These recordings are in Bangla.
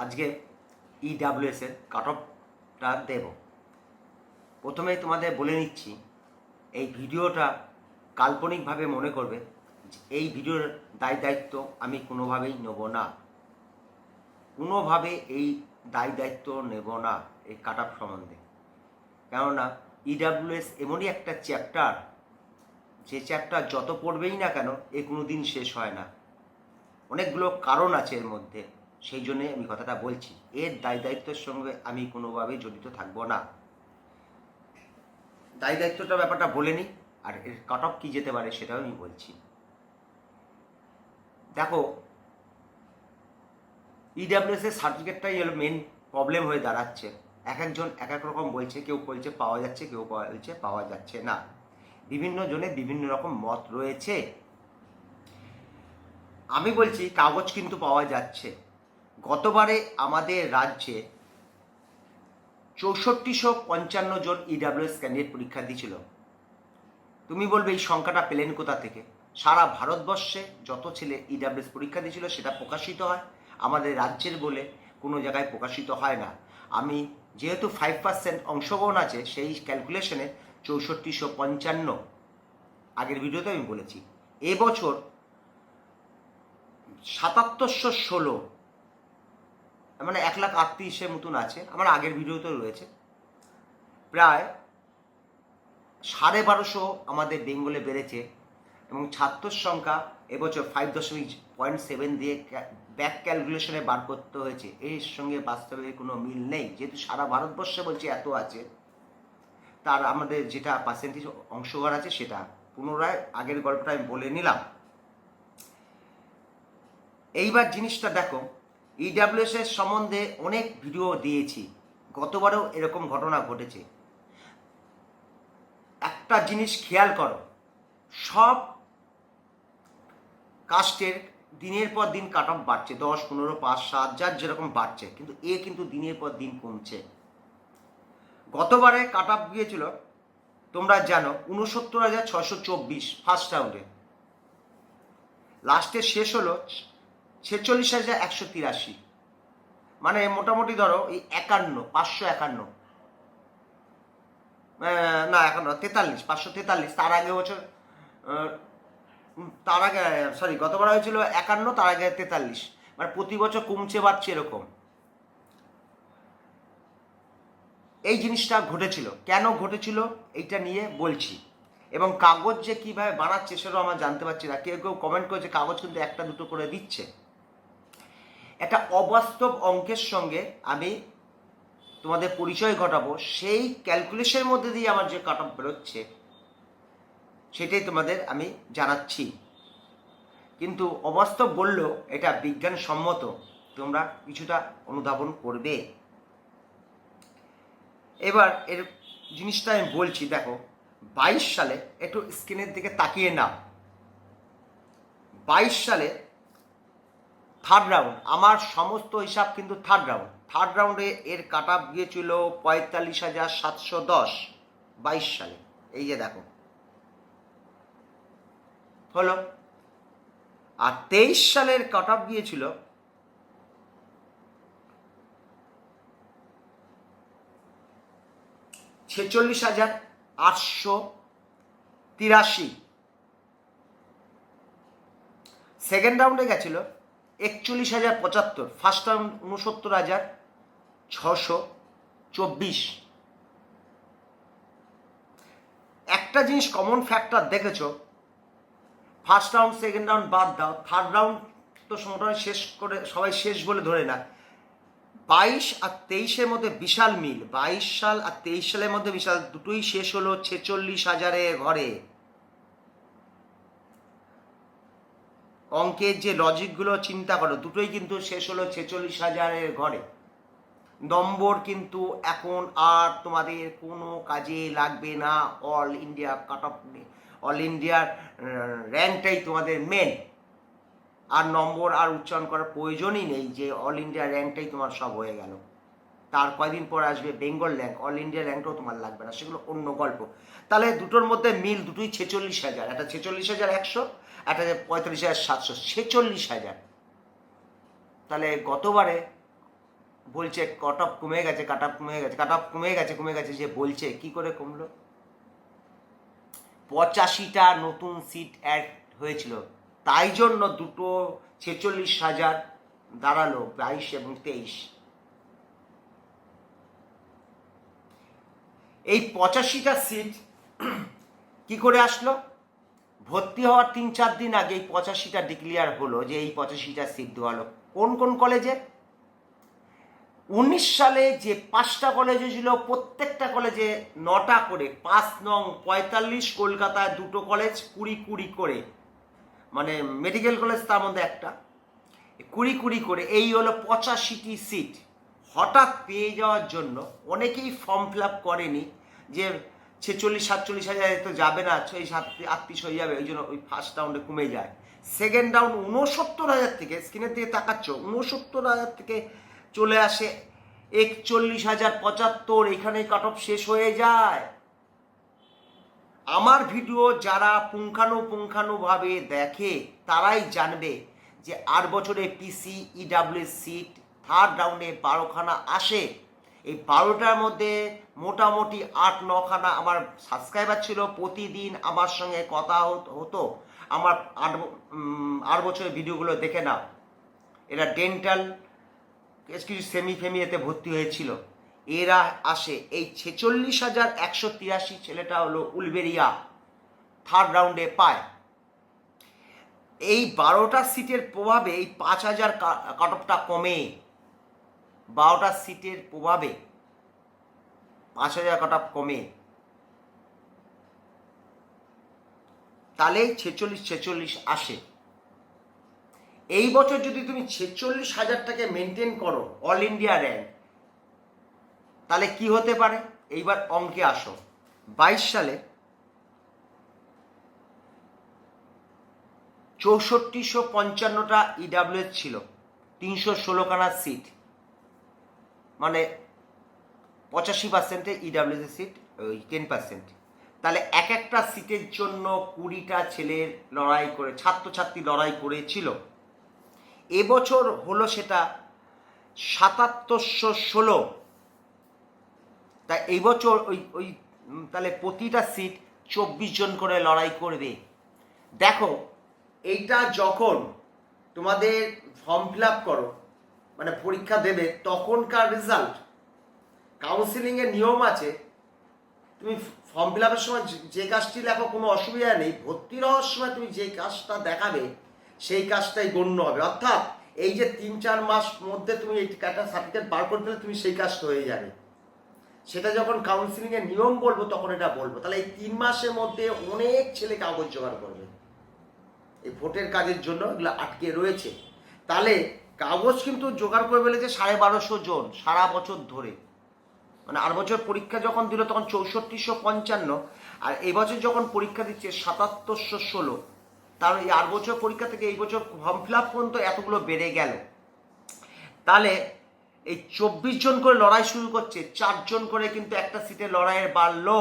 আজকে E ইডাব্লিউএস এর কাট অফটা দেব। প্রথমে তোমাদের বলে নিচ্ছি, এই ভিডিওটা কাল্পনিকভাবে মনে করবে এই ভিডিওর দায় দায়িত্ব আমি কোনোভাবেই নেব না। কোনোভাবে এই দায় দায়িত্ব নেব না এই কাট অফ সম্বন্ধে। কেননা ইডাব্লিউএস এমনই একটা চ্যাপ্টার যে চ্যাপ্টার যত পড়বেই না কেন, এ কোনো দিন শেষ হয় না। অনেকগুলো কারণ আছে এর মধ্যে। সেই জন্যে আমি কথাটা বলছি, এর দায় দায়িত্বের সঙ্গে আমি কোনোভাবেই জড়িত থাকব না। দায় দায়িত্বটা ব্যাপারটা বলে নিই, আর এর কাট অফ কী যেতে পারে সেটাও আমি বলছি। দেখো ইডাব্লিউএস এর সার্টিফিকেটটাই হলো মেন প্রবলেম হয়ে দাঁড়াচ্ছে। এক একজন এক এক রকম বলছে, কেউ বলছে পাওয়া যাচ্ছে, কেউ বলছে পাওয়া যাচ্ছে না। বিভিন্ন জনে বিভিন্ন রকম মত রয়েছে। আমি বলছি কাগজ কিন্তু পাওয়া যাচ্ছে। গতবারে আমাদের রাজ্যে চৌষট্টিশো পঞ্চান্ন জন ইডাব্লিউএস ক্যান্ডিডেট পরীক্ষা দিয়েছিল। তুমি বলবে এই সংখ্যাটা পেলেন কোথা থেকে? সারা ভারতবর্ষে যত ছেলে ইডাব্লিউএস পরীক্ষা দিয়েছিল সেটা প্রকাশিত হয়। আমাদের রাজ্যের বলে কোনো জায়গায় প্রকাশিত হয় না। আমি যেহেতু ফাইভ পার্সেন্ট অংশগ্রহণ আছে, সেই ক্যালকুলেশনে চৌষট্টিশো পঞ্চান্ন আগের ভিডিওতে আমি বলেছি। এবছর সাতাত্তরশো ষোলো মানে এক লাখ আটত্রিশের মতন আছে, আমার আগের ভিডিওতেও রয়েছে। প্রায় সাড়ে বারোশো আমাদের বেঙ্গলে বেড়েছে এবং ছাত্রর সংখ্যা এবছর ফাইভ দশমিক পয়েন্ট সেভেন দিয়ে ব্যাক ক্যালকুলেশনে বার করতে হয়েছে। এর সঙ্গে বাস্তবে কোনো মিল নেই। যেহেতু সারা ভারতবর্ষে বলছে এত আছে, তার আমাদের যেটা পার্সেন্টেজ অংশগ্রহণ আছে সেটা। পুনরায় আগের গল্পটা আমি বলে নিলাম। এইবার জিনিসটা দেখো ইডাব্লিউএস এর সম্বন্ধে অনেক ভিডিও দিয়েছি। গতবারেও এরকম ঘটনা ঘটেছে। একটা জিনিস খেয়াল করো, সব কাস্টের দিনের পর দিন কাট অফ বাড়ছে। দশ, পনেরো, পাঁচ, সাত, যার যেরকম বাড়ছে, কিন্তু এ কিন্তু দিনের পর দিন কমছে। গতবারে কাট অফ গিয়েছিল, তোমরা জানো উনসত্তর হাজার ছশো চব্বিশ ফার্স্ট রাউন্ডে। লাস্টে শেষ হলো ছেচল্লিশ হাজার একশো তিরাশি। মানে মোটামুটি ধরো এই একান্ন, পাঁচশো একান্ন। না, একান্ন, তেতাল্লিশ, পাঁচশো তেতাল্লিশ। তার আগে বছর তার আগে সরি গতবার হয়েছিল একান্ন, তার আগে তেতাল্লিশ। মানে প্রতি বছর কমছে, বাড়ছে এরকম। এই জিনিসটা ঘটেছিল। কেন ঘটেছিল? এইটা নিয়ে বলছি। এবং কাগজ যে কীভাবে বানাচ্ছে, সেটাও আমরা জানতে পারছি না। কেউ কেউ কমেন্ট করেছে, কাগজ কিন্তু একটা দুটো করে দিচ্ছে। একটা অবাস্তব অঙ্কের সঙ্গে আমি তোমাদের পরিচয় ঘটাবো। সেই ক্যালকুলেশনের মধ্যে দিয়ে আমার যে কাট অফ বেরোচ্ছে, সেটাই তোমাদের আমি জানাচ্ছি। কিন্তু অবাস্তব বললেও এটা বিজ্ঞানসম্মত, তোমরা কিছুটা অনুধাবন করবে। এবার এর জিনিসটা আমি বলছি, দেখো, বাইশ সালে একটু স্ক্রিনের দিকে তাকিয়ে নাও। বাইশ সালে থার্ড রাউন্ড আমার সমস্ত হিসাব কিন্তু থার্ড রাউন্ড থার্ড রাউন্ডে এর কাট আপ গিয়েছিল পঁয়তাল্লিশ হাজার সাতশো দশ, বাইশ সালে। এই যে দেখো। হলো। আর তেইশ সালের কাট আপ গিয়েছিল ছেচল্লিশ হাজার আটশো তিরাশি। সেকেন্ড রাউন্ডে গেছিল একচল্লিশ হাজার পঁচাত্তর ফার্স্ট রাউন্ড উনসত্তর হাজার, ছশো চব্বিশ। একটা জিনিস কমন ফ্যাক্টর দেখেছ ফার্স্ট রাউন্ড সেকেন্ড রাউন্ড বাদ দাও থার্ড রাউন্ড তো মোটামুটি শেষ করে, সবাই শেষ বলে ধরে না। বাইশ আর তেইশের মধ্যে বিশাল মিল, বাইশ সাল আর তেইশ সালের মধ্যে বিশাল, দুটোই শেষ হলো ছেচল্লিশ হাজারে ঘরে। অঙ্কের যে লজিকগুলো চিন্তা করো, দুটোই কিন্তু শেষ হলো ছেচল্লিশ হাজারের ঘরে। নম্বর কিন্তু এখন আর তোমাদের কোনো কাজে লাগবে না all India cut off all ইন্ডিয়ার র্যাঙ্কটাই তোমাদের মেন আর নম্বর আর উচ্চারণ করার প্রয়োজনই নেই যে অল ইন্ডিয়া র্যাঙ্কটাই তোমার সব হয়ে গেল। তার কয়দিন পর আসবে বেঙ্গল র্যাঙ্ক অল ইন্ডিয়া র্যাঙ্কটাও তোমার লাগবে না, সেগুলো অন্য গল্প। তাহলে দুটোর মধ্যে মিল দুটোই ছেচল্লিশ হাজার, একটা ছেচল্লিশ হাজার একশো একটা পঁয়তাল্লিশ হাজার সাতশো ছেচল্লিশ হাজার। তাহলে গতবারে বলছে কট অফ কমে গেছে কাট অফ কমে গেছে কাট অফ কমে গেছে কমে গেছে যে বলছে, কি করে কমলো? পঁচাশিটা নতুন সিট অ্যাড হয়েছিল। তাই জন্য দুটো ছেচল্লিশ হাজার দাঁড়াল বাইশ এবং তেইশ। এই পঁচাশিটা সিট কি করে আসলো? ভর্তি হওয়ার তিন চার দিন আগে এই পঁচাশিটা ডিক্লিয়ার হলো যে এই পঁচাশিটা দেওয়া হলো। কোন কোন কলেজে উনিশ সালে যে পাঁচটা কলেজে ছিল প্রত্যেকটা কলেজে নটা করে, পাঁচ নং পঁয়তাল্লিশ কলকাতায় দুটো কলেজ কুড়ি কুড়ি করে। মানে মেডিকেল কলেজ তার মধ্যে একটা। কুড়ি কুড়ি করে, এই হলো পঁচাশিটি সিট হঠাৎ পেয়ে যাওয়ার জন্য অনেকেই ফর্ম ফিল আপ করেনি যে ছেচল্লিশ, সাতচল্লিশ হাজার তো যাবে না, ছয়, সাত, আটত্রিশ হয়ে যাবে, ওই জন্য ওই ফার্স্ট রাউন্ডে কমে যায়। সেকেন্ড রাউন্ড উনসত্তর হাজার থেকে স্ক্রিনের দিকে তাকাচ্ছ উনসত্তর হাজার থেকে চলে আসে একচল্লিশ হাজার পঁচাত্তর এখানে কাট অফ শেষ হয়ে যায়। আমার ভিডিও যারা পুঙ্খানুপুঙ্খানুভাবে দেখে, তারাই জানবে যে আট বছরে পিসি ইডাব্লিউ সিট থার্ড রাউন্ডে বারোখানা আসে। এই বারোটার মধ্যে মোটামুটি আট, নখানা আমার সাবস্ক্রাইবার ছিল। প্রতিদিন আমার সঙ্গে কথা হত- আমার আট আট বছরের ভিডিওগুলো দেখে নাও। এরা ডেন্টাল বেশ কিছু সেমি ফেমি এতে ভর্তি হয়েছিল। এরা আসে, এই ছেচল্লিশ হাজার একশো তিরাশি ছেলেটা হলো উলবেরিয়া থার্ড রাউন্ডে পায়। এই বারোটা সিটের প্রভাবে এই পাঁচ হাজার কাট অফটা কমে। বারোটা সিটের প্রভাবে পাঁচ হাজার কাট কমে। তাহলে ছেচল্লিশ ছেচল্লিশ আসে। এই বছর যদি তুমি ছেচল্লিশ হাজারটাকে মেনটেন করো অল ইন্ডিয়া র্যাঙ্ক তাহলে কি হতে পারে? এইবার অঙ্কে আসো। বাইশ সালে চৌষট্টিশো পঞ্চান্নটা ইডাব্লিউএস ছিল, তিনশো ষোলোখানা সিট মানে পঁচাশি পার্সেন্টে ইডাব্লিউএস সিট ওই টেন পার্সেন্ট তাহলে এক একটা সিটের জন্য কুড়িটা ছেলের লড়াই করে, ছাত্রছাত্রী লড়াই করেছিল। এবছর হলো সেটা সাতাত্তরশো ষোলো। তা এই বছর ওই ওই তাহলে প্রতিটা সিট চব্বিশ জন করে লড়াই করবে। দেখো, এইটা যখন তোমাদের ফর্ম ফিল আপ করো মানে পরীক্ষা দেবে, তখনকার রেজাল্ট কাউন্সিলিংয়ের নিয়ম আছে। তুমি ফর্ম ফিল আপের সময় যে- কাজটি লেখো, কোনো অসুবিধা নেই। ভর্তি হওয়ার সময় তুমি যে কাজটা দেখাবে, সেই কাজটাই গণ্য হবে। অর্থাৎ এই যে তিন চার মাস মধ্যে তুমি এই একটা সার্টিফিকেট বার করে দিলে তুমি সেই কাজটা হয়ে যাবে। সেটা যখন কাউন্সিলিং এর নিয়ম বলব, তখন এটা বলব। তাহলে এই তিন মাসের মধ্যে অনেক ছেলে কাগজ জোগাড় করবে। এই ভোটের কাজের জন্য এগুলো আটকে রয়েছে। তাহলে কাগজ কিন্তু জোগাড় করে ফেলেছে সাড়ে বারোশো জন সারা বছর ধরে। মানে আর বছর পরীক্ষা যখন দিল, তখন চৌষট্টিশো পঞ্চান্ন। আর এই বছর যখন পরীক্ষা দিচ্ছে, সাতাত্তরশো ষোলো। তার এই আট বছর পরীক্ষা থেকে এই বছর ফর্ম ফিল আপ পর্যন্ত এতগুলো বেড়ে গেল। তাহলে এই চব্বিশ জন করে লড়াই শুরু করছে চারজন করে কিন্তু একটা সিটে লড়াইয়ের বাড়লো।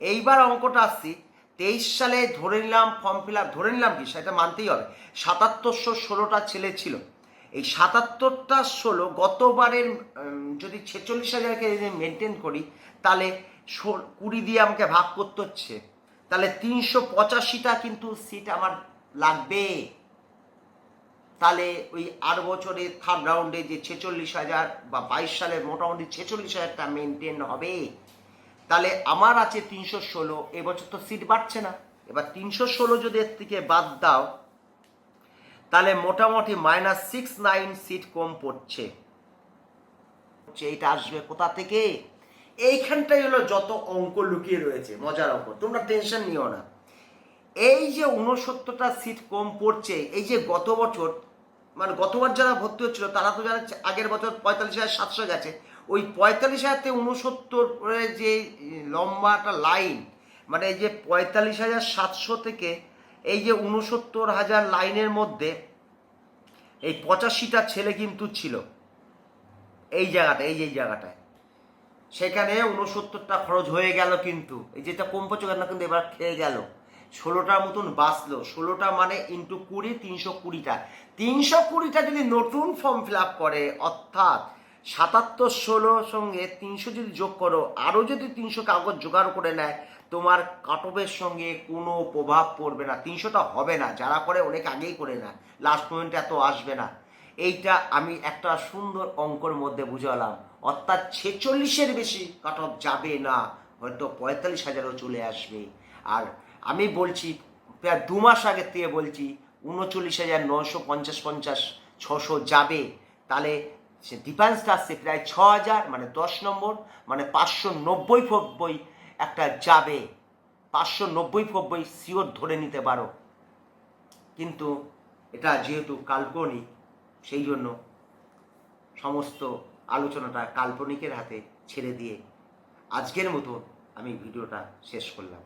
এইবার অঙ্কটা আসছি, তেইশ সালে ধরে নিলাম ফর্ম ফিল আপ ধরে নিলাম কি? সেটা মানতেই হবে। সাতাত্তরশো ষোলোটা ছেলে ছিল। এই সাতাত্তরটা ষোলো গতবারের যদি ছেচল্লিশ হাজারকে যদি মেনটেন করি, তাহলে কুড়ি দিয়ে আমাকে ভাগ করতে হচ্ছে। তাহলে তিনশো পঁচাশিটা কিন্তু সিট আমার লাগবে। তাহলে ওই আট বছরে থার্ড রাউন্ডে যে ছেচল্লিশ হাজার বা বাইশ সালে মোটামুটি ছেচল্লিশ হাজারটা মেনটেন হবে। তাহলে আমার আছে তিনশো ষোলো, এবছর তো সিট বাড়ছে না। এবার তিনশো ষোলো যদি এর থেকে বাদ দাও তাহলে মোটামুটি মাইনাস সিক্স নাইন সিট কম পড়ছে। এইটা আসবে কোথা থেকে? এইখানটাই হলো যত অঙ্ক লুকিয়ে রয়েছে, মজার অঙ্ক। তোমরা টেনশন নিও না। এই যে উনসত্তরটা সিট কম পড়ছে, এই যে গত বছর মানে গতবার যারা ভর্তি হচ্ছিল, তারা তো যারা আগের বছর পঁয়তাল্লিশ হাজার সাতশো গেছে। ওই পঁয়তাল্লিশ হাজার থেকে উনসত্তরের যে লম্বা একটা লাইন মানে এই যে পঁয়তাল্লিশ হাজার সাতশো থেকে এই যে উনসত্তর হাজার লাইনের মধ্যে এই পঁচাশিটা ছেলে কিন্তু ছিল। এই জায়গাটা এই যে জায়গাটায়। সেখানে উনসত্তরটা খরচ হয়ে গেল কিন্তু। এই যেটা কম পড়ছে না কিন্তু এবার খেয়ে গেল। ষোলোটার মতন বাঁচলো। ষোলোটা মানে ইন্টু কুড়ি, তিনশো কুড়িটা। তিনশো কুড়িটা যদি নতুন ফর্ম ফিল আপ করে, অর্থাৎ সাতাত্তর, ষোলোর সঙ্গে তিনশো যদি যোগ করো, আরও যদি তিনশো কাগজ জোগাড় করে নেয় তোমার কাটবের সঙ্গে কোনো প্রভাব পড়বে না। তিনশোটা হবে না, যারা করে অনেক আগেই করে না। লাস্ট মোমেন্টে এত আসবে না। এইটা আমি একটা সুন্দর অঙ্কর মধ্যে বুঝালাম। অর্থাৎ ছেচল্লিশের বেশি কাট অফ যাবে না, হয়তো পঁয়তাল্লিশ হাজারও চলে আসবে। আর আমি বলছি, প্রায় দু মাস আগের থেকে বলছি, উনচল্লিশ হাজার নশো পঞ্চাশ পঞ্চাশ ছশো যাবে। তাহলে সে ডিফেন্সটা আসছে প্রায় ছ হাজার মানে দশ নম্বর মানে পাঁচশো নব্বই ফব্বই একটা যাবে। পাঁচশো নব্বই ফব্বই শিওর ধরে নিতে পারো। কিন্তু এটা যেহেতু কাল্পনিক, সেই জন্য সমস্ত আলোচনাটা কাল্পনিকের হাতে ছেড়ে দিয়ে আজকের মতো আমি ভিডিওটা শেষ করলাম।